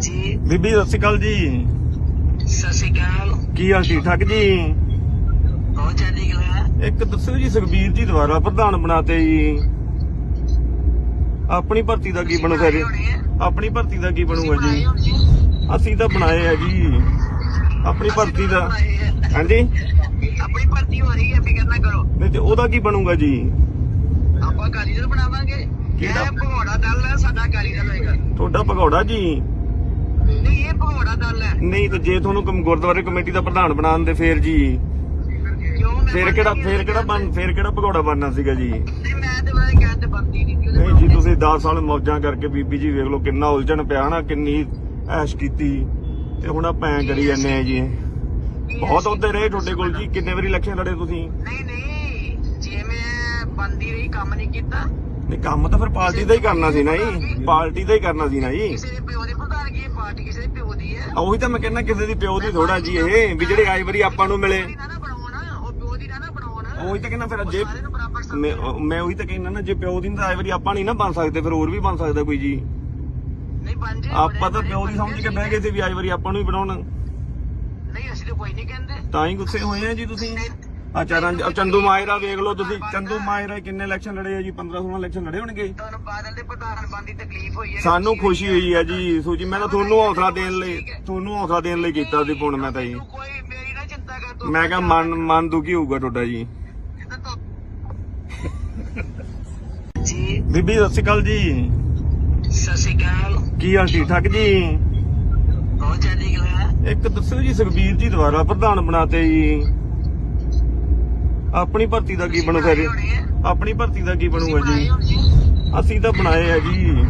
ਜੀ। ਬੀਬੀ ਸਤਿ ਸ਼੍ਰੀ ਅਕਾਲ ਜੀ। ਸਤਿ ਸ਼੍ਰੀ ਅਕਾਲ। ਕੀ ਹਾਲ ਠੀਕ ਠਾਕ ਜੀ? ਬਹੁਤ ਚੰਗੀ ਗੱਲ ਹੈ। ਇੱਕ ਦੱਸੋ ਜੀ ਸੁਖਬੀਰ ਜੀ ਦੁਬਾਰਾ ਪ੍ਰਧਾਨ ਬਣਾਤੇ ਜੀ। ਆਪਣੀ ਭਰਤੀ ਦਾ ਕੀ ਬਣੂ ਫਿਰ ਆਪਣੀ ਭਰਤੀ ਦਾ ਕੀ ਬਣੂਗਾ ਜੀ? ਅਸੀਂ ਤਾਂ ਬਣਾਏ ਆ ਜੀ। ਆਪਣੀ ਭਰਤੀ ਦਾ ਹਾਂਜੀ? ਆਪਣੀ ਭਰਤੀ ਹੋ ਰਹੀ ਹੈ ਫਿਕਰ ਨਾ ਕਰੋ। ਨਹੀਂ ਤੇ ਉਹਦਾ ਕੀ ਬਣੂਗਾ ਜੀ? ਆਪਾਂ ਕਾਰੀਗਰ ਬਣਾਵਾਂਗੇ। ਕਿਹੜਾ? ਇਹ ਭਗੌੜਾ ਦਲ ਹੈ ਸਾਡਾ ਕਾਰੀਗਰ ਹੋਏਗਾ। ਤੁਹਾਡਾ ਭਗੌੜਾ ਜੀ? ਨਹੀਂ ਇਹ ਭਗੌੜਾ ਹੈ। ਨਹੀਂ ਤੇ ਜੇ ਤੁਹਾਨੂੰ ਕਮ- ਗੁਰਦੁਆਰੇ ਕਮੇਟੀ ਦਾ ਪ੍ਰਧਾਨ ਬਣਾਉਣ ਦੇ ਫੇਰ ਜੀ। ਕਿਉਂ ਮੈਂ ਫੇਰ ਕਿਹੜਾ ਫੇਰ ਕਿਹੜਾ ਬਣ ਫੇਰ ਕਿਹੜਾ ਭਗੌੜਾ ਬਣਨਾ ਸੀਗਾ ਜੀ? ਨਹੀਂ ਮੈਂ ਤੇ ਬਾਰੇ ਕਹਿਣ ਤੇ ਬੰਦੀ ਨਹੀਂ ਕਿ ਉਹਦੇ ਨਹੀਂ ਜੀ ਤੁਸੀਂ 10 ਸਾਲ ਮੌਜਾਂ ਕਰਕੇ ਬੀਬੀ ਜੀ ਵੇਖ ਲਓ ਕਿੰਨਾ ਉਲਝਣ ਪਿਆ ਨਾ ਕਿੰਨੀ ਐਸ਼ ਕੀਤੀ। ਤੇ ਹੁਣ ਆਪਾਂ ਐਂ ਕਰੀ ਜਾਂਦੇ ਆ ਜੀ। ਬਹੁਤ ਉੱਤੇ ਰਹੇ ਤੁਹਾਡੇ ਕੋਲ ਜੀ ਕਿੰਨੇ ਵਾਰੀ ਇਲੈਕਸ਼ਨ ਲੜੇ ਤੁਸੀਂ? ਨਹੀਂ ਨਹੀਂ ਜੇ ਮੈਂ ਬੰਦੀ ਰਹੀ ਕੰਮ ਨਹੀਂ ਕੀਤਾ। ਨਹੀਂ ਕੰਮ ਤਾਂ ਫਿਰ ਪਾਰਟੀ ਦਾ ਹੀ ਕਰਨਾ ਸੀ ਨਾ ਜੀ। ਪਾਰਟੀ ਦਾ ਹੀ ਕਰਨਾ ਸੀ ਨਾ ਜੀ। ਕਿਸੇ ਦੇ ਪਿਓ ਪਾਰਟੀ ਕਿਸੇ ਦੇ ਪਿਓ ਦੀ ਹੈ। ਉਹੀ ਤਾਂ ਮੈਂ ਕਹਿੰਦਾ ਕਿਸੇ ਦੀ ਪਿਓ ਦੀ ਥੋੜਾ ਜੀ ਇਹ ਵੀ ਜਿਹੜੇ ਆਈ ਵਾਰੀ ਆਪਾਂ ਨੂੰ ਮਿਲੇ। ਨਾ ਨਾ ਬਣਾਉਣਾ ਉਹ ਪਿਓ ਦੀ ਨਾ ਨਾ ਬਣਾਉਣਾ। ਉਹੀ ਤਾਂ ਕਹਿੰਦਾ ਫਿਰ ਜੇ ਸਾਰਿਆਂ ਨੂੰ ਬਰਾਬਰ ਸਮਝ ਮੈਂ ਮੈਂ ਉਹੀ ਤਾਂ ਕਹਿੰਦਾ ਨਾ ਜੇ ਪਿਓ ਦੀ ਤਾਂ ਆਈ ਵਾਰੀ ਆਪਾਂ ਨਹੀਂ ਨਾ ਬਣ ਸਕਦੇ ਫਿਰ ਹੋਰ ਵੀ ਬਣ ਸਕਦਾ ਕੋਈ ਜੀ। ਨਹੀਂ ਬਣ ਜੇ ਆਪਾਂ ਤਾਂ ਪਿਓ ਦੀ ਸਮਝ ਕੇ ਬਹਿ ਗਏ ਸੀ ਵੀ ਆਈ ਵਾਰੀ ਆਪਾਂ ਨੂੰ ਹੀ ਬਣਾਉਣ। ਨਹੀਂ ਅਸੀਂ ਤਾਂ ਕੋਈ ਨਹੀਂ ਕਹਿੰਦੇ। ਤਾਂ ਹੀ ਗੁੱਸੇ ਹੋਏ ਆ ਜੀ ਤੁਸੀਂ। ਆ ਚਾਰਾਂ ਚੰਦੂ ਮਾਇਰਾ ਵੇਖ ਲਓ ਤੁਸੀਂ। ਚੰਦੂ ਮਾਇਰਾ ਕਿੰਨੇ ਇਲੈਕਸ਼ਨ ਲੜੇ ਆ ਜੀ? 15 16 ਇਲੈਕਸ਼ਨ ਲੜੇ ਹੋਣਗੇ ਤੁਹਾਨੂੰ ਬਾਦਲ ਦੇ ਪ੍ਰਧਾਨ ਬੰਦੀ ਤਕਲੀਫ ਹੋਈ ਹੈ। ਸਾਨੂੰ ਖੁਸ਼ੀ ਹੋਈ ਆ ਜੀ। ਸੂਜੀ ਮੈਂ ਤਾਂ ਤੁਹਾਨੂੰ ਹੌਸਲਾ ਦੇਣ ਲਈ ਤੁਹਾਨੂੰ ਹੌਸਲਾ ਦੇਣ ਲਈ ਕੀਤਾ ਸੀ ਫੋਨ ਮੈਂ ਤਾਂ ਜੀ। ਤੂੰ ਕੋਈ ਮੇਰੀ ਨਾ ਚਿੰਤਾ ਕਰ ਤੂੰ ਮੈਂ ਕਿਹਾ ਮਨ ਮਨ ਦੁਖੀ ਹੋਊਗਾ ਤੁਹਾਡਾ ਜੀ। ਬੀਬੀ ਸਤਿ ਸ਼੍ਰੀ ਅਕਾਲ ਜੀ। ਸਤਿ ਸ਼੍ਰੀ ਅਕਾਲ। ਕੀ ਹਾਲ ਠੀਕ ਠਾਕ ਜੀ? ਬਹੁਤ ਚੰਗੀ ਗੱਲ ਹੈ ਇੱਕ ਦੱਸੋ ਜੀ ਸੁਖਬੀਰ ਜੀ ਦੁਬਾਰਾ ਪ੍ਰਧਾਨ ਬਣਾਤੇ ਜੀ। ਆਪਣੀ ਭਰਤੀ ਦਾ ਕੀ ਬਣੂ ਫਿਰ ਆਪਣੀ ਭਰਤੀ ਦਾ ਕੀ ਬਣੂਗਾ ਜੀ? ਅਸੀਂ ਤਾਂ ਬਣਾਏ ਆ ਜੀ।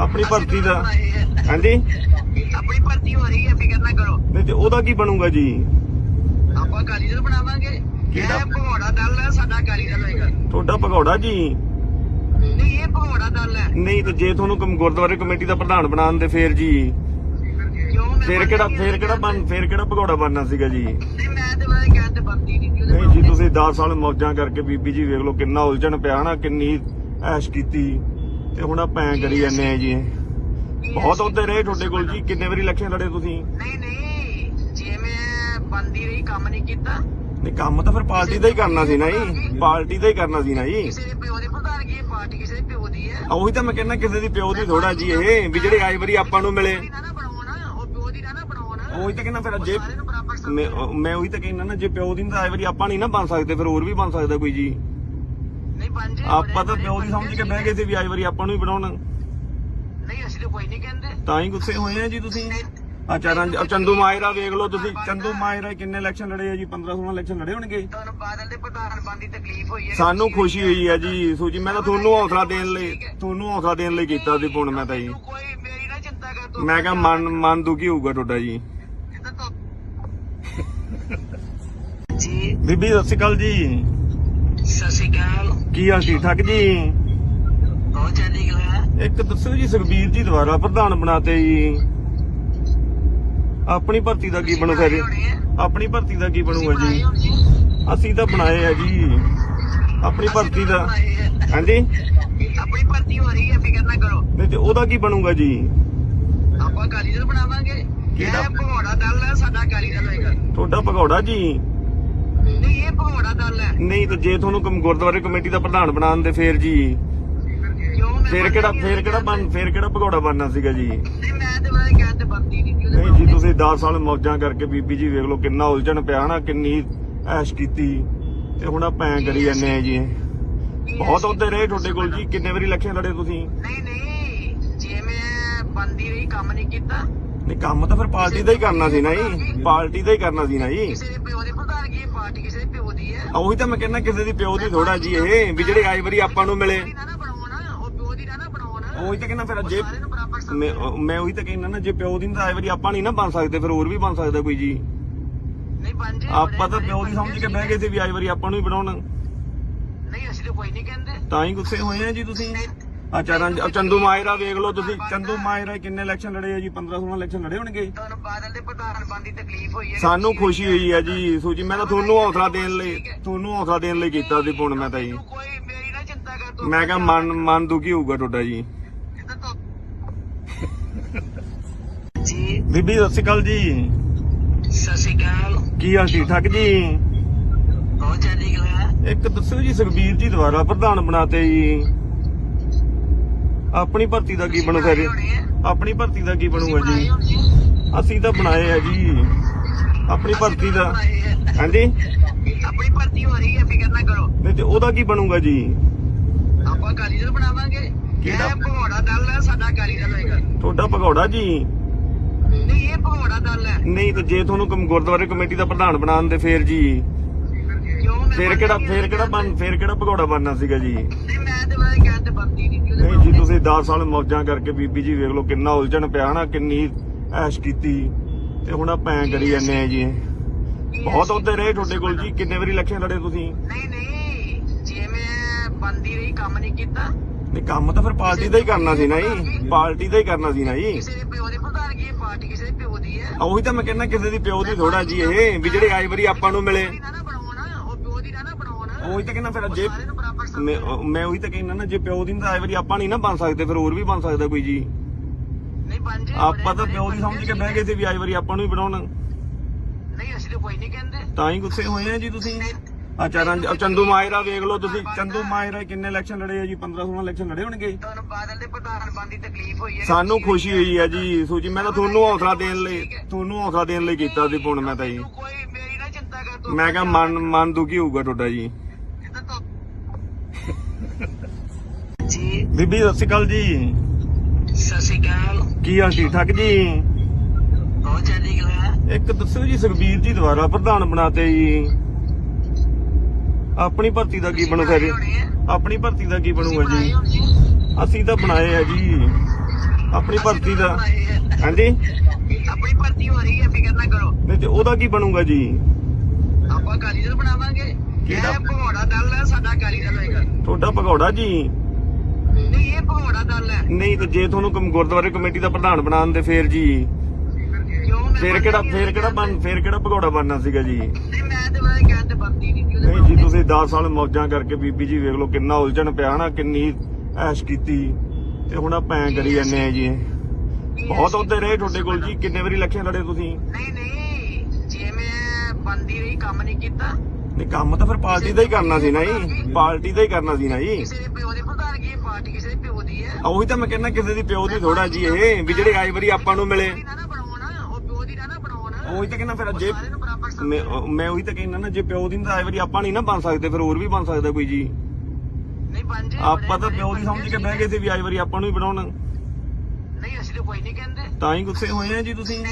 ਆਪਣੀ ਭਰਤੀ ਦਾ। ਹਾਂਜੀ? ਆਪਣੀ ਭਰਤੀ ਹੋ ਰਹੀ ਹੈ ਫਿਕਰ ਨਾ ਕਰੋ। ਨਹੀਂ ਤੇ ਉਹਦਾ ਕੀ ਬਣੂਗਾ ਜੀ? ਆਪਾਂ ਕਾਰੀਗਰ ਬਣਾਵਾਂਗੇ। ਕਿਹੜਾ? ਇਹ ਭਗੌੜਾ ਦਲ ਹੈ ਸਾਡਾ ਕਾਰੀਗਰ ਹੋਏਗਾ। ਤੁਹਾਡਾ ਭਗੌੜਾ ਜੀ? ਨਹੀਂ ਇਹ ਭਗੌੜਾ ਦਲ ਹੈ। ਨਹੀਂ ਤੇ ਜੇ ਤੁਹਾਨੂੰ ਕਮ- ਗੁਰਦੁਆਰੇ ਕਮੇਟੀ ਦਾ ਪ੍ਰਧਾਨ ਬਣਾਉਣ ਦੇ ਫੇਰ ਜੀ? ਫੇਰ ਕਿਹੜਾ ਫੇਰ ਕਿਹੜਾ ਬਣ ਫੇਰ ਕਿਹੜਾ ਭਗੌੜਾ ਬਣਨਾ ਸੀਗਾ ਜੀ? ਨਹੀਂ ਮੈਂ ਤੇ ਬਾਰੇ ਕਹਿਣ ਤੇ ਬੰਦੀ ਨਹੀਂ ਕਿ ਉਹਦੇ ਨਹੀਂ ਜੀ ਤੁਸੀਂ 10 ਸਾਲ ਮੌਜਾਂ ਕਰਕੇ ਬੀਬੀ ਜੀ ਵੇਖ ਲਓ ਕਿੰਨਾ ਉਲਝਣ ਪਿਆ ਨਾ ਕਿੰਨੀ ਐਸ਼ ਕੀਤੀ। ਤੇ ਹੁਣ ਆਪਾਂ ਐਂ ਕਰੀ ਜਾਂਦੇ ਆ ਜੀ। ਬਹੁਤ ਉੱਤੇ ਰਹੇ ਤੁਹਾਡੇ ਕੋਲ ਜੀ। ਕਿੰਨੇ ਵਾਰੀ ਇਲੈਕਸ਼ਨ ਲੜੇ ਤੁਸੀਂ? ਨਹੀਂ ਨਹੀਂ। ਜੇ ਮੈਂ ਬੰਦੀ ਰਹੀ ਕੰਮ ਨਹੀਂ ਕੀਤਾ। ਨਹੀਂ ਕੰਮ ਤਾਂ ਫਿਰ ਪਾਰਟੀ ਦਾ ਹੀ ਕਰਨਾ ਸੀ ਨਾ ਜੀ। ਪਾਰਟੀ ਦਾ ਹੀ ਕਰਨਾ ਸੀ ਨਾ ਜੀ। ਕਿਸੇ ਦੇ ਪਿਓ ਦੀ ਪ੍ਰਧਾਨਗੀ ਇਹ ਪਾਰਟੀ ਕਿਸੇ ਦੇ ਪਿਓ ਦੀ ਹੈ। ਉਹੀ ਤਾਂ ਮੈਂ ਕਹਿੰਦਾ ਕਿਸੇ ਦੀ ਪਿਓ ਦੀ ਥੋੜਾ ਜੀ ਇਹ ਵੀ ਜਿਹੜੇ ਆਈ ਵਾਰੀ ਆਪਾਂ ਨੂੰ ਮਿਲੇ। ਨਾ ਨਾ ਬਣਾਉਣਾ ਉਹ ਪਿਓ ਦੀ ਨਾ ਨਾ ਬਣਾਉਣਾ ਉਹੀ ਤਾਂ ਕਹਿੰਦਾ ਫਿਰ ਜੇ ਮੈਂ ਉਹੀ ਤਾਂ ਕਹਿੰਦਾ ਨਾ ਜੇ ਪਿਓ ਦੀ ਤਾਂ ਆਈ ਵਾਰੀ ਆਪਾਂ ਨਹੀਂ ਨਾ ਬਣ ਸਕਦੇ ਫਿਰ ਹੋਰ ਵੀ ਬਣ ਸਕਦਾ ਕੋਈ ਜੀ। ਨਹੀਂ ਬਣ ਜੇ ਆਪਾਂ ਤਾਂ ਪਿਓ ਦੀ ਸਮਝ ਕੇ ਬਹਿ ਗਏ ਸੀ ਵੀ ਆਈ ਵਾਰੀ ਆਪਾਂ ਨੂੰ ਹੀ ਬਣਾਉਣ। ਨਹੀਂ ਅਸੀਂ ਤਾਂ ਕੋਈ ਨਹੀਂ ਕਹਿੰਦੇ। ਤਾਂ ਹੀ ਗੁੱਸੇ ਹੋਏ ਆ ਜੀ ਤੁਸੀਂ। ਆ ਚਾਰਾਂ ਚੰਦੂ ਮਾਇਰਾ ਵੇਖ ਲਓ ਤੁਸੀਂ। ਚੰਦੂ ਮਾਇਰਾ ਕਿੰਨੇ ਇਲੈਕਸ਼ਨ ਲੜੇ ਆ ਜੀ? 15 16 ਇਲੈਕਸ਼ਨ ਲੜੇ ਹੋਣਗੇ। ਤੁਹਾਨੂੰ ਬਾਦਲ ਦੇ ਪ੍ਰਧਾਨ ਬੰਦੀ ਤਕਲੀਫ ਹੋਈ ਹੈ ਸਾਨੂੰ ਖੁਸ਼ੀ ਹੋਈ ਆ ਜੀ। ਸੂਜੀ ਮੈਂ ਤਾਂ ਤੁਹਾਨੂੰ ਹੌਸਲਾ ਦੇਣ ਲਈ ਤੁਹਾਨੂੰ ਹੌਸਲਾ ਦੇਣ ਲਈ ਕੀਤਾ ਸੀ ਫੋਨ ਮੈਂ ਤਾਂ ਜੀ। ਤੂੰ ਕੋਈ ਮੇਰੀ ਨਾ ਚਿੰਤਾ ਕਰ ਤੂੰ ਮੈਂ ਕਿਹਾ ਮਨ ਮਨ ਦੁਖੀ ਹੋਊਗਾ ਤੁਹਾਡਾ ਜੀ ਜਿੱਦਾਂ ਤੂੰ- ਜੀ ਬੀਬੀ ਸਤਿ ਸ਼੍ਰੀ ਅਕਾਲ ਜੀ। ਸਤਿ ਸ਼੍ਰੀ ਅਕਾਲ। ਕੀ ਹਾਲ ਠੀਕ ਠਾਕ ਜੀ? ਬਹੁਤ ਚੰਗੀ ਗੱਲ ਹੈ। ਇੱਕ ਦੱਸੋ ਜੀ ਸੁਖਬੀਰ ਜੀ ਦੁਬਾਰਾ ਪ੍ਰਧਾਨ ਬਣਾਤੇ ਜੀ। ਆਪਣੀ ਭਰਤੀ ਦਾ ਕੀ ਬਣੂ ਫਿਰ ਆਪਣੀ ਭਰਤੀ ਦਾ ਕੀ ਬਣੂਗਾ ਜੀ? ਅਸੀਂ ਤਾਂ ਬਣਾਏ ਆ ਜੀ। ਆਪਣੀ ਭਰਤੀ ਦਾ ਹਾਂਜੀ? ਆਪਣੀ ਭਰਤੀ ਹੋ ਰਹੀ ਹੈ ਫਿਕਰ ਨਾ ਕਰੋ। ਨਹੀਂ ਤੇ ਉਹਦਾ ਕੀ ਬਣੂਗਾ ਜੀ? ਆਪਾਂ ਕਾਰੀਗਰ ਬਣਾਵਾਂਗੇ। ਕਿਹੜਾ? ਇਹ ਭਗੌੜਾ ਦਲ ਹੈ ਸਾਡਾ ਕਾਰੀਗਰ ਹੋਏਗਾ। ਤੁਹਾਡਾ ਭਗੌੜਾ ਜੀ? ਨਹੀਂ ਇਹ ਭਗੌੜਾ ਹੈ। ਨਹੀਂ ਤੇ ਜੇ ਤੁਹਾਨੂੰ ਕਮ- ਗੁਰਦੁਆਰੇ ਕਮੇਟੀ ਦਾ ਪ੍ਰਧਾਨ ਬਣਾਉਣ ਦੇ ਫੇਰ ਜੀ। ਕਿਉਂ? ਮੈਂ ਫੇਰ ਕਿਹੜਾ ਫੇਰ ਕਿਹੜਾ ਬਣ ਫੇਰ ਕਿਹੜਾ ਭਗੌੜਾ ਬਣਨਾ ਸੀਗਾ ਜੀ? ਨਹੀਂ ਮੈਂ ਤੇ ਕਹਿਣ ਤੇ ਬੰਦੀ ਨਹੀਂ ਜੀ ਤੁਸੀਂ 10 ਸਾਲ ਮੌਜਾਂ ਕਰਕੇ ਬੀਬੀ ਜੀ ਵੇਖ ਲਓ ਕਿੰਨਾ ਉਲਝਣ ਪਿਆ ਨਾ ਕਿੰਨੀ ਐਸ਼ ਕੀਤੀ। ਤੇ ਹੁਣ ਆਪਾਂ ਐਂ ਕਰੀ ਜਾਂਦੇ ਆ ਜੀ। ਬਹੁਤ ਉੱਤੇ ਰਹੇ ਤੁਹਾਡੇ ਕੋਲ ਜੀ ਕਿੰਨੇ ਵਾਰੀ ਇਲੈਕਸ਼ਨ ਲੜੇ ਤੁਸੀਂ? ਨਹੀਂ ਨਹੀਂ ਜੇ ਮੈਂ ਬੰਦੀ ਰਹੀ ਕੰਮ ਨਹੀਂ ਕੀਤਾ। ਨਹੀਂ ਕੰਮ ਤਾਂ ਫਿਰ ਪਾਰਟੀ ਦਾ ਹੀ ਕਰਨਾ ਸੀ ਨਾ ਜੀ। ਪਾਰਟੀ ਦਾ ਹੀ ਕਰਨਾ ਸੀ ਨਾ ਜੀ। ਕਿਸੇ ਦੇ ਪਿਓ ਦੀ ਪਾਰਟੀ ਕਿਸੇ ਦੇ ਪਿਓ ਦੀ ਹੈ। ਉਹੀ ਤਾਂ ਮੈਂ ਕਹਿੰਦਾ ਕਿਸੇ ਦੀ ਪਿਓ ਦੀ ਥੋੜਾ ਜੀ ਇਹ ਵੀ ਜਿਹੜੇ ਆਈ ਵਾਰੀ ਆਪਾਂ ਨੂੰ ਮਿਲੇ। ਨਾ ਨਾ ਬਣਾਉਣਾ ਉਹ ਪਿਓ ਦੀ ਨਾ ਨਾ ਬਣਾਉਣਾ। ਉਹੀ ਤਾਂ ਕਹਿੰਦਾ ਫਿਰ ਜੇ ਸਾਰਿਆਂ ਨੂੰ ਬਰਾਬਰ ਸਮਝ ਮੈਂ ਮੈਂ ਉਹੀ ਤਾਂ ਕਹਿੰਦਾ ਨਾ ਜੇ ਪਿਓ ਦੀ ਤਾਂ ਆਈ ਵਾਰੀ ਆਪਾਂ ਨਹੀਂ ਨਾ ਬਣ ਸਕਦੇ ਫਿਰ ਹੋਰ ਵੀ ਬਣ ਸਕਦਾ ਕੋਈ ਜੀ। ਨਹੀਂ ਬਣ ਜੇ ਆਪਾਂ ਤਾਂ ਪਿਓ ਦੀ ਸਮਝ ਕੇ ਬਹਿ ਗਏ ਸੀ ਵੀ ਆਈ ਵਾਰੀ ਆਪਾਂ ਨੂੰ ਹੀ ਬਣਾਉਣ। ਨਹੀਂ ਅਸੀਂ ਤਾਂ ਕੋਈ ਨਹੀਂ ਕਹਿੰਦੇ। ਤਾਂ ਹੀ ਗੁੱਸੇ ਹੋਏ ਆ ਜੀ ਤੁਸੀਂ। ਚੰਦੂ ਮਾਇਰਾ ਵੇਖ ਲਓ ਤੁਸੀਂ। ਚੰਦੂ ਮਾਇਰਾ ਕਿੰਨੇ ਇਲੈਕਸ਼ਨ ਲੜੇ ਆ ਜੀ? 15 16 ਇਲੈਕਸ਼ਨ ਲੜੇ ਹੋਣਗੇ ਤੁਹਾਨੂੰ ਬਾਦਲ ਦੇ ਪ੍ਰਧਾਨ ਬੰਦੀ ਤਕਲੀਫ ਹੋਈ ਹੈ ਸਾਨੂੰ ਖੁਸ਼ੀ ਹੋਈ ਆ ਜੀ। ਸੂਜੀ ਮੈਂ ਤਾਂ ਤੁਹਾਨੂੰ ਹੌਸਲਾ ਦੇਣ ਲਈ ਤੁਹਾਨੂੰ ਹੌਸਲਾ ਦੇਣ ਲਈ ਕੀਤਾ ਸੀ ਫੋਨ ਮੈਂ ਤਾਂ ਜੀ। ਤੂੰ ਕੋਈ ਮੇਰੀ ਨਾ ਚਿੰਤਾ ਕਰ ਤੂੰ ਮੈਂ ਕਿਹਾ ਮਨ ਮਨ ਦੁਖੀ ਹੋਊਗਾ ਤੁਹਾਡਾ ਜੀ। ਜਿੱਦਾਂ ਤੂੰ- ਜੀ। ਬੀਬੀ ਸਤਿ ਸ਼੍ਰੀ ਅਕਾਲ ਜੀ। ਸਤਿ ਸ਼੍ਰੀ ਅਕਾਲ। ਕੀ ਹਾਲ ਠੀਕ ਠਾਕ ਜੀ? ਬਹੁਤ ਚੰਗੀ ਗੱਲ ਹੈ ਇੱਕ ਦੱਸੋ ਜੀ ਸੁਖਬੀਰ ਜੀ ਦੁਆਰਾ ਪ੍ਰਧਾਨ ਬਣਾਤੇ ਜੀ। ਆਪਣੀ ਭਰਤੀ ਦਾ ਕੀ ਬਣੂ ਫਿਰ ਆਪਣੀ ਭਰਤੀ ਦਾ ਕੀ ਬਣੂਗਾ ਜੀ? ਅਸੀਂ ਤਾਂ ਬਣਾਏ ਆ ਜੀ। ਆਪਣੀ ਭਰਤੀ ਦਾ। ਹਾਂਜੀ? ਆਪਣੀ ਭਰਤੀ ਹੋ ਰਹੀ ਹੈ ਫਿਕਰ ਨਾ ਕਰੋ। ਨਹੀਂ ਤੇ ਉਹਦਾ ਕੀ ਬਣੂਗਾ ਜੀ? ਆਪਾਂ ਕਾਰੀਗਰ ਬਣਾਵਾਂਗੇ। ਕਿਹੜਾ? ਭਗੌੜਾ ਦਲ ਹੈ ਸਾਡਾ ਕਾਰੀਗਰ ਹੋਏਗਾ। ਤੁਹਾਡਾ ਭਗੌੜਾ ਜੀ? ਨਹੀਂ ਇਹ ਭਗੌੜਾ ਦਲ ਹੈ। ਨਹੀਂ ਤੇ ਜੇ ਤੁਹਾਨੂੰ ਕਮ- ਗੁਰਦੁਆਰੇ ਕਮੇਟੀ ਦਾ ਪ੍ਰਧਾਨ ਬਣਾਉਣ ਦੇ ਫੇਰ ਜੀ? ਫੇਰ ਕਿਹੜਾ ਫੇਰ ਕਿਹੜਾ ਬਣ ਫੇਰ? ਕਿਹੜਾ ਭਗੌੜਾ ਬਣਨਾ ਸੀਗਾ ਜੀ? ਮੈਂ ਤੇ ਨਹੀਂ ਜੀ ਤੁਸੀਂ 10 ਸਾਲ ਮੌਜਾਂ ਕਰਕੇ ਬੀਬੀ ਜੀ ਵੇਖ ਲਓ ਕਿੰਨਾ ਉਲਝਣ ਪਿਆ ਨਾ ਕਿੰਨੀ ਐਸ਼ ਕੀਤੀ। ਤੇ ਹੁਣ ਆਪਾਂ ਐਂ ਕਰੀ ਜਾਂਦੇ ਆ ਜੀ। ਬਹੁਤ ਉੱਤੇ ਰਹੇ ਤੁਹਾਡੇ ਕੋਲ ਜੀ ਕਿੰਨੇ ਵਾਰੀ ਇਲੈਕਸ਼ਨ ਲੜੇ ਤੁਸੀਂ? ਨਹੀਂ ਨਹੀਂ ਜੇ ਮੈਂ ਬੰਦੀ ਰਹੀ ਕੰਮ ਨਹੀਂ ਕੀਤਾ। ਨਹੀਂ ਕੰਮ ਤਾਂ ਫਿਰ ਪਾਰਟੀ ਦਾ ਹੀ ਕਰਨਾ ਸੀ ਨਾ ਜੀ। ਪਾਰਟੀ ਦਾ ਹੀ ਕਰਨਾ ਸੀ ਨਾ ਜੀ। ਕਿਸੇ ਦੇ ਪਿਓ ਦੇ ਪ੍ਰਧਾਨਗੀ ਇਹ ਪਾਰਟੀ ਕਿਸੇ ਦੇ ਪਿਓ ਦੀ ਹੈ। ਉਹੀ ਤਾਂ ਮੈਂ ਕਹਿੰਦਾ ਕਿਸੇ ਦੀ ਪਿਓ ਦੀ ਥੋੜਾ ਜੀ ਇਹ ਵੀ ਜਿਹੜੇ ਆਈ ਵਾਰੀ ਆਪਾਂ ਨੂੰ ਮਿਲੇ। ਉਹਦੀ ਨਾ ਨਾ ਬਣਾਉਣਾ। ਉਹ ਪਿਓ ਦੀ ਨਾ ਨਾ ਬਣਾਉਣਾ। ਉਹੀ ਤਾਂ ਕਹਿੰਦਾ ਫਿਰ ਜੇ ਨੂੰ ਮੈਂ ਮੈਂ ਉਹੀ ਤਾਂ ਕਹਿੰਦਾ ਨਾ ਜੇ ਪਿਓ ਦੀ ਤਾਂ ਆਈ ਵਾਰੀ ਆਪਾਂ ਨਹੀਂ ਨਾ ਬਣ ਸਕਦੇ ਫਿਰ ਹੋਰ ਵੀ ਬਣ ਸਕਦਾ ਕੋਈ ਜੀ। ਨਹੀਂ ਬਣ ਜੇ ਆਪਾਂ ਤਾਂ ਪਿਓ ਦੀ ਸਮਝ ਕੇ ਬਹਿ ਗਏ ਸੀ ਵੀ ਆਈ ਵਾਰੀ ਆਪਾਂ ਨੂੰ ਹੀ ਬਣਾਉਣ। ਨਹੀਂ ਅਸੀਂ ਤਾਂ ਕੋਈ ਨਹੀਂ ਕਹਿੰਦੇ। ਤਾਂ ਹੀ ਗੁੱਸੇ ਹੋਏ ਆ ਜੀ ਤੁਸੀਂ। ਆ ਚੰਦੂ ਮਾਇਰਾ ਵੇਖ ਲਓ ਤੁਸੀਂ। ਚੰਦੂ ਮਾਇਰਾ ਕਿੰਨੇ ਇਲੈਕਸ਼ਨ ਲੜੇ ਆ ਜੀ? 15 16 ਇਲੈਕਸ਼ਨ ਲੜੇ ਹੋਣਗੇ। ਤੁਹਾਨੂੰ ਬਾਦਲ ਦੇ ਪ੍ਰਧਾਨ ਬਣ ਦੀ ਤਕਲੀਫ ਹੋਈ ਹੈ ਸਾਨੂੰ ਖੁਸ਼ੀ ਹੋਈ ਆ ਜੀ। ਸੂਜੀ ਮੈਂ ਤਾਂ ਤੁਹਾਨੂੰ ਹੌਸਲਾ ਦੇਣ ਲਈ ਤੁਹਾਨੂੰ ਹੌਸਲਾ ਦੇਣ ਲਈ ਕੀਤਾ ਸੀ ਫੋਨ ਮੈਂ ਤਾਂ ਜੀ। ਤੂੰ ਕੋਈ ਮੇਰੀ ਨਾ ਚਿੰਤਾ ਕਰ ਤੂੰ ਮੈਂ ਕਿਹਾ ਮਨ ਮਨ ਦੁਖੀ ਹੋਊਗਾ ਤੁਹਾਡਾ ਜੀ ਜਿੱਦਾਂ ਤੂੰ- ਜੀ ਬੀਬੀ ਸਤਿ ਸ਼੍ਰੀ ਅਕਾਲ ਜੀ। ਸਤਿ ਸ਼੍ਰੀ ਅਕਾਲ। ਕੀ ਹਾਲ ਠੀਕ ਠਾਕ ਜੀ? ਬਹੁਤ ਚੰਗੀ ਗੱਲ ਹੈ ਇੱਕ ਦੱਸੋ ਜੀ ਸੁਖਬੀਰ ਜੀ ਦੁਆਰਾ ਪ੍ਰਧਾਨ ਬਣਾਤੇ ਜੀ। ਆਪਣੀ ਭਰਤੀ ਦਾ ਕੀ ਬਣੂ ਫਿਰ ਆਪਣੀ ਭਰਤੀ ਦਾ ਕੀ ਬਣੂਗਾ ਜੀ? ਅਸੀਂ ਤਾਂ ਬਣਾਏ ਆ ਜੀ। ਆਪਣੀ ਭਰਤੀ ਦਾ ਹਾਂਜੀ? ਆਪਣੀ ਭਰਤੀ ਹੋ ਰਹੀ ਹੈ ਫਿਕਰ ਨਾ ਕਰੋ। ਨਹੀਂ ਤੇ ਉਹਦਾ ਕੀ ਬਣੂਗਾ ਜੀ? ਆਪਾਂ ਕਾਰੀਗਰ ਬਣਾਵਾਂਗੇ। ਕਿਹੜਾ? ਇਹ ਭਗੌੜਾ ਦਲ ਹੈ ਸਾਡਾ ਕਾਰੀਗਰ ਹੋਏਗਾ। ਤੁਹਾਡਾ ਭਗੌੜਾ ਜੀ? ਹੈ। ਨਹੀਂ ਤੇ ਜੇ ਤੁਹਾਨੂੰ ਕਮ- ਗੁਰਦੁਆਰੇ ਕਮੇਟੀ ਦਾ ਪ੍ਰਧਾਨ ਬਣਾਉਣ ਦੇ ਫੇਰ ਜੀ। ਕਿਉਂ? ਮੈਂ ਫੇਰ ਕਿਹੜਾ ਫੇਰ ਕਿਹੜਾ ਬਣ ਫੇਰ ਕਿਹੜਾ ਭਗੌੜਾ ਬਣਨਾ ਸੀਗਾ ਜੀ? ਨਹੀਂ ਮੈਂ ਤੇ ਮੈਂ ਕਹਿਣ ਤੇ ਬੰਦੀ ਨਹੀਂ ਉਹਦੇ ਨਹੀਂ ਜੀ ਤੁਸੀਂ 10 ਸਾਲ ਮੌਜਾਂ ਕਰਕੇ ਬੀਬੀ ਜੀ ਵੇਖ ਲਓ ਕਿੰਨਾ ਉਲਝਣ ਪਿਆ ਨਾ ਕਿੰਨੀ ਐਸ਼ ਕੀਤੀ। ਤੇ ਹੁਣ ਆਪਾਂ ਐਂ ਕਰੀ ਜਾਂਦੇ ਆ ਜੀ। ਬਹੁਤ ਉੱਤੇ ਰਹੇ ਤੁਹਾਡੇ ਕੋਲ ਜੀ ਕਿੰਨੇ ਵਾਰੀ ਇਲੈਕਸ਼ਨ ਲੜੇ ਤੁਸੀਂ? ਨਹੀਂ ਨਹੀਂ ਜੇ ਮੈਂ ਬੰਦੀ ਰਹੀ ਕੰਮ ਨਹੀਂ ਕੀਤਾ। ਨਹੀਂ ਕੰਮ ਤਾਂ ਫਿਰ ਪਾਰਟੀ ਦਾ ਹੀ ਕਰਨਾ ਸੀ ਨਾ ਜੀ। ਪਾਰਟੀ ਦਾ ਹੀ ਕਰਨਾ ਸੀ ਨਾ ਜੀ। ਕਿਸੇ ਦੇ ਪਿਓ ਦੇ ਪ੍ਰਧਾਨਗੀ ਇਹ ਪਾਰਟੀ ਕਿਸੇ ਦੇ ਪਿਓ ਦੀ ਹੈ। ਉਹੀ ਤਾਂ ਮੈਂ ਕਹਿੰਦਾ ਕਿਸੇ ਦੀ ਪਿਓ ਦੀ ਥੋੜਾ ਜੀ ਇਹ ਵੀ ਜਿਹੜੇ ਆਈ ਵਾਰੀ ਆਪਾਂ ਨੂੰ ਮਿਲੇ। ਉਹਦੀ ਨਾ ਨਾ ਬਣਾਉਣਾ ਉਹ ਪਿਓ ਦੀ ਨਾ ਨਾ ਬਣਾਉਣਾ। ਉਹੀ ਤਾਂ ਕਹਿੰਦਾ ਫਿਰ ਜੇ ਸਾਰਿਆਂ ਨੂੰ ਬਰਾਬਰ ਸਮਝ ਮੈਂ ਮੈਂ ਉਹੀ ਤਾਂ ਕਹਿੰਦਾ ਨਾ ਜੇ ਪਿਓ ਦੀ ਤਾਂ ਆਈ ਵਾਰੀ ਆਪਾਂ ਨਹੀਂ ਨਾ ਬਣ ਸਕਦੇ ਫਿਰ ਹੋਰ ਵੀ ਬਣ ਸਕਦਾ ਕੋਈ ਜੀ। ਨਹੀਂ ਬਣ ਜੇ ਆਪਾਂ ਤਾਂ ਪਿਓ ਦੀ ਸਮਝ ਕੇ ਬਹਿ ਗਏ ਸੀ ਵੀ ਆਈ ਵਾਰੀ ਆਪਾਂ ਨੂੰ ਹੀ ਬਣਾਉਣ। ਨਹੀਂ ਅਸੀਂ ਤਾਂ ਕੋਈ ਨਹੀਂ ਕਹਿੰਦੇ। ਤਾਂ ਹੀ ਗੁੱਸੇ ਹੋਏ ਆ ਜੀ ਤੁਸੀਂ।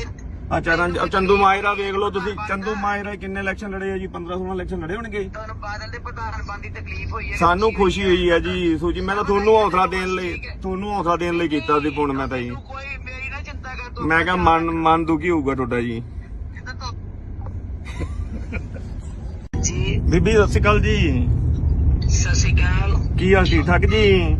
ਚਰਨ ਚੰਦੂ ਮਾਇਰਾ ਵੇਖ ਲਓ ਤੁਸੀਂ। ਚੰਦੂ ਮਾਇਰਾ ਕਿੰਨੇ ਇਲੈਕਸ਼ਨ ਲੜੇ ਆ ਜੀ? 15 16 ਇਲੈਕਸ਼ਨ ਲੜੇ ਹੋਣਗੇ ਤੁਹਾਨੂੰ ਬਾਦਲ ਦੇ ਪ੍ਰਧਾਨ ਬਣ ਦੀ ਤਕਲੀਫ ਹੋਈ ਹੈ ਸਾਨੂੰ ਖੁਸ਼ੀ ਹੋਈ ਆ ਜੀ। ਸੂਜੀ ਮੈਂ ਤਾਂ ਤੁਹਾਨੂੰ ਹੌਸਲਾ ਦੇਣ ਲਈ ਤੁਹਾਨੂੰ ਹੌਸਲਾ ਦੇਣ ਲਈ ਕੀਤਾ ਸੀ ਫੋਨ ਮੈਂ ਤਾਂ ਜੀ। ਕੋਈ ਮੇਰੀ ਨਾ ਚਿੰਤਾ ਕਰ ਤੂੰ ਮੈਂ ਕਿਹਾ ਮਨ ਮਨ ਦੁਖੀ ਹੋਊਗਾ ਤੁਹਾਡਾ ਜੀ। ਜੀ ਬੀਬੀ ਸਤਿ ਸ਼੍ਰੀ ਅਕਾਲ ਜੀ। ਸਤਿ ਸ਼੍ਰੀ ਅਕਾਲ। ਕੀ ਹਾਲ ਠੀਕ ਠਾਕ ਜੀ?